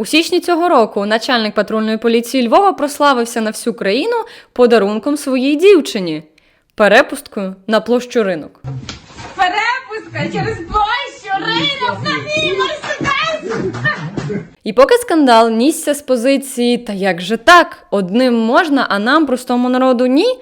У січні цього року начальник патрульної поліції Львова прославився на всю країну подарунком своїй дівчині перепусткою на площу ринок. Перепуска через площу, ринок на мій мерседес! І поки скандал нісся з позиції Та як же так? Одним можна, а нам, простому народу, ні.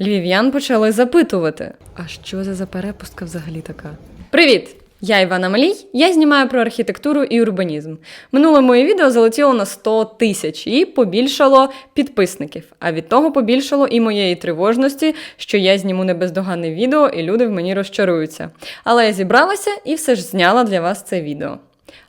Львів'ян почали запитувати: А що це за перепустка взагалі така? Привіт! Я Івана Малій, я знімаю про архітектуру і урбанізм. Минуле моє відео залетіло на 100 тисяч і побільшало підписників. А від того побільшало і моєї тривожності, що я зніму небездоганне відео, і люди в мені розчаруються. Але я зібралася і все ж зняла для вас це відео.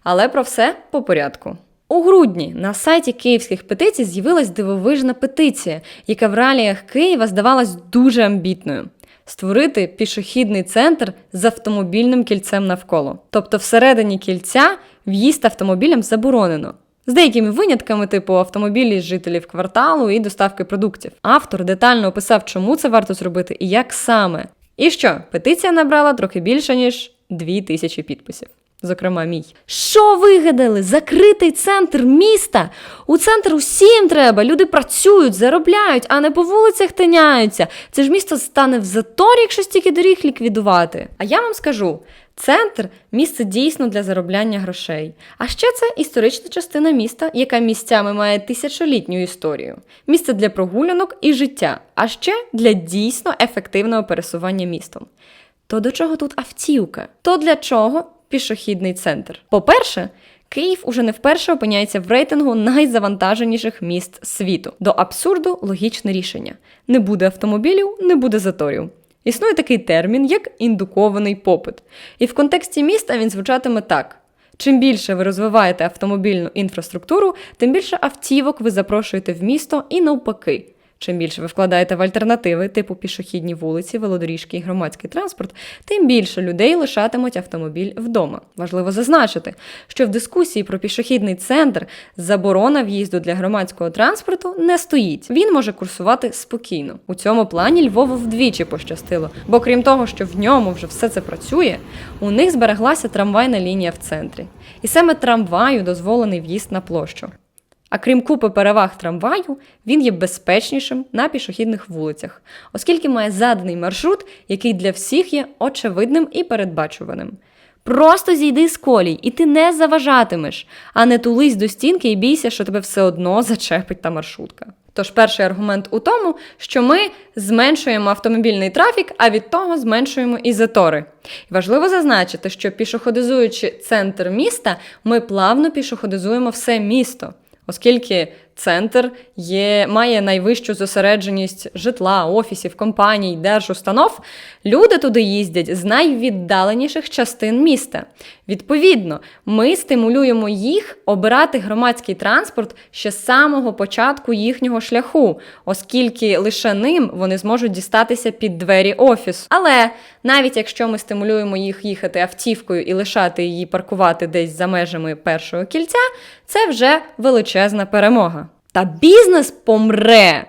Але про все по порядку. У грудні на сайті київських петицій з'явилась дивовижна петиція, яка в реаліях Києва здавалась дуже амбітною. Створити пішохідний центр з автомобільним кільцем навколо. Тобто всередині кільця в'їзд автомобілям заборонено. З деякими винятками, типу автомобілі з жителів кварталу і доставки продуктів. Автор детально описав, чому це варто зробити і як саме. І що, петиція набрала трохи більше, ніж 2000 підписів. Зокрема, мій. Що вигадали? Закритий центр міста. У центр усім треба. Люди працюють, заробляють, а не по вулицях тиняються. Це ж місто стане в заторі, якщо стільки доріг ліквідувати. А я вам скажу: центр місце дійсно для заробляння грошей. А ще це історична частина міста, яка місцями має тисячолітню історію. Місце для прогулянок і життя, а ще для дійсно ефективного пересування містом. То до чого тут автівка? То для чого пішохідний центр? По-перше, Київ уже не вперше опиняється в рейтингу найзавантаженіших міст світу. До абсурду логічне рішення: не буде автомобілів, не буде заторів. Існує такий термін, як індукований попит. І в контексті міста він звучатиме так: чим більше ви розвиваєте автомобільну інфраструктуру, тим більше автівок ви запрошуєте в місто і навпаки. Чим більше ви вкладаєте в альтернативи, типу пішохідні вулиці, велодоріжки і громадський транспорт, тим більше людей лишатимуть автомобіль вдома. Важливо зазначити, що в дискусії про пішохідний центр заборона в'їзду для громадського транспорту не стоїть. Він може курсувати спокійно. У цьому плані Львову вдвічі пощастило, бо крім того, що в ньому вже все це працює, у них збереглася трамвайна лінія в центрі. І саме трамваю дозволений в'їзд на площу. А крім купи переваг трамваю, він є безпечнішим на пішохідних вулицях, оскільки має заданий маршрут, який для всіх є очевидним і передбачуваним. Просто зійди з колій, і ти не заважатимеш, а не тулись до стінки і бійся, що тебе все одно зачепить та маршрутка. Тож перший аргумент у тому, що ми зменшуємо автомобільний трафік, а від того зменшуємо і затори. Важливо зазначити, що пішоходизуючи центр міста, ми плавно пішоходизуємо все місто оскільки центр є, має найвищу зосередженість житла, офісів, компаній, держустанов, люди туди їздять з найвіддаленіших частин міста. Відповідно, ми стимулюємо їх обирати громадський транспорт ще з самого початку їхнього шляху, оскільки лише ним вони зможуть дістатися під двері офісу. Але навіть якщо ми стимулюємо їх їхати автівкою і лишати її паркувати десь за межами першого кільця, це вже величезна перемога. Та бізнес помре.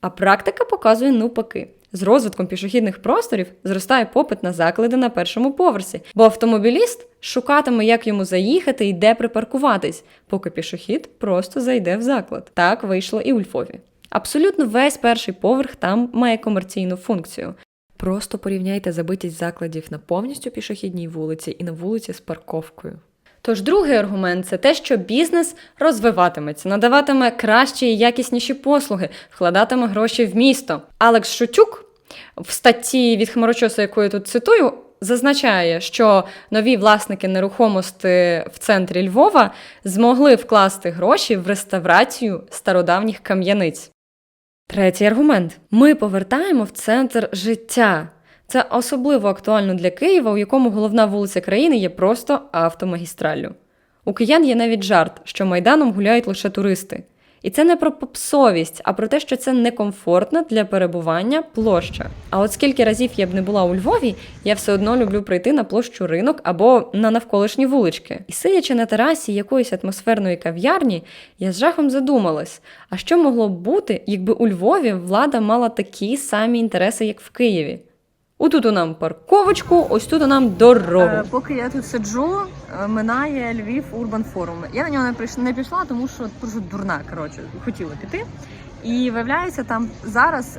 А практика показує навпаки. З розвитком пішохідних просторів зростає попит на заклади на першому поверсі, бо автомобіліст шукатиме, як йому заїхати і де припаркуватись, поки пішохід просто зайде в заклад. Так вийшло і у Львові. Абсолютно весь перший поверх там має комерційну функцію. Просто порівняйте забитість закладів на повністю пішохідній вулиці і на вулиці з парковкою. Тож другий аргумент це те, що бізнес розвиватиметься, надаватиме кращі і якісніші послуги, вкладатиме гроші в місто. Алекс Шутюк в статті від хмарочоса, яку я тут цитую, зазначає, що нові власники нерухомості в центрі Львова змогли вкласти гроші в реставрацію стародавніх кам'яниць. Третій аргумент: ми повертаємо в центр життя. Це особливо актуально для Києва, у якому головна вулиця країни є просто автомагістраллю. У киян є навіть жарт, що майданом гуляють лише туристи. І це не про попсовість, а про те, що це некомфортна для перебування площа. А от скільки разів я б не була у Львові, я все одно люблю прийти на площу ринок або на навколишні вулички. І сидячи на терасі якоїсь атмосферної кав'ярні, я з жахом задумалась: а що могло б бути, якби у Львові влада мала такі самі інтереси, як в Києві? Отут у нам парковочку, ось тут у нам дорогу. Е, поки я тут сиджу, е, минає Львів Урбан Форум. Я на нього не прийшла, не пішла, тому що просто дурна. Коротше, хотіла піти. І виявляється, там зараз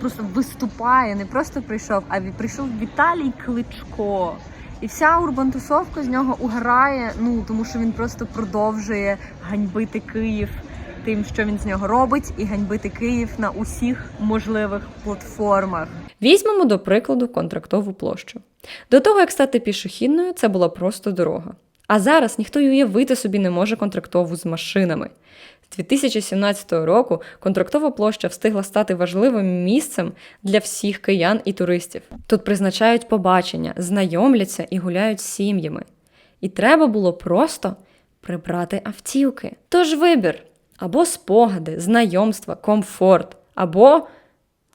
просто виступає, не просто прийшов, а прийшов Віталій Кличко. І вся урбан-тусовка з нього уграє, ну тому що він просто продовжує ганьбити Київ тим, що він з нього робить, і ганьбити Київ на усіх можливих платформах. Візьмемо до прикладу контрактову площу. До того, як стати пішохідною, це була просто дорога. А зараз ніхто й уявити собі не може контрактову з машинами. З 2017 року контрактова площа встигла стати важливим місцем для всіх киян і туристів. Тут призначають побачення, знайомляться і гуляють з сім'ями. І треба було просто прибрати автівки. Тож вибір або спогади, знайомства, комфорт, або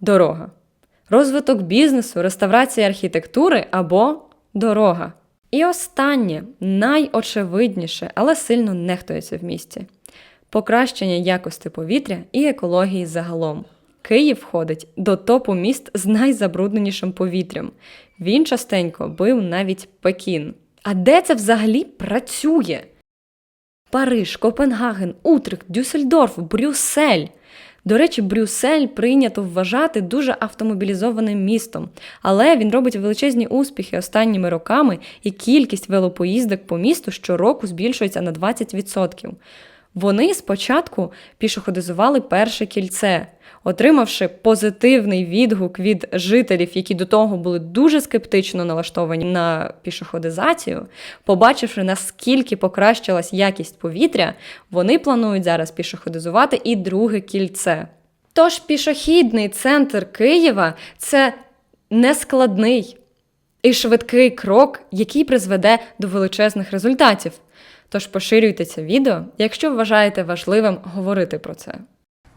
дорога розвиток бізнесу, реставрація архітектури або дорога. І останнє, найочевидніше, але сильно нехтується в місті покращення якості повітря і екології загалом. Київ входить до топу міст з найзабрудненішим повітрям. Він частенько бив навіть Пекін. А де це взагалі працює? Париж, Копенгаген, Утрих, Дюссельдорф, Брюссель. До речі, Брюссель прийнято вважати дуже автомобілізованим містом, але він робить величезні успіхи останніми роками, і кількість велопоїздок по місту щороку збільшується на 20%. Вони спочатку пішоходизували перше кільце, отримавши позитивний відгук від жителів, які до того були дуже скептично налаштовані на пішоходизацію, побачивши наскільки покращилась якість повітря, вони планують зараз пішоходизувати і друге кільце. Тож пішохідний центр Києва це нескладний і швидкий крок, який призведе до величезних результатів. Тож поширюйте це відео, якщо вважаєте важливим говорити про це.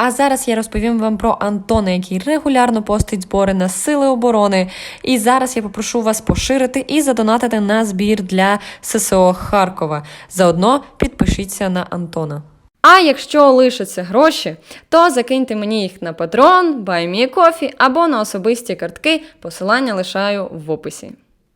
А зараз я розповім вам про Антона, який регулярно постить збори на сили оборони. І зараз я попрошу вас поширити і задонатити на збір для ССО Харкова. Заодно підпишіться на Антона. А якщо лишаться гроші, то закиньте мені їх на Patreon, BuyMeCoffee або на особисті картки. Посилання лишаю в описі.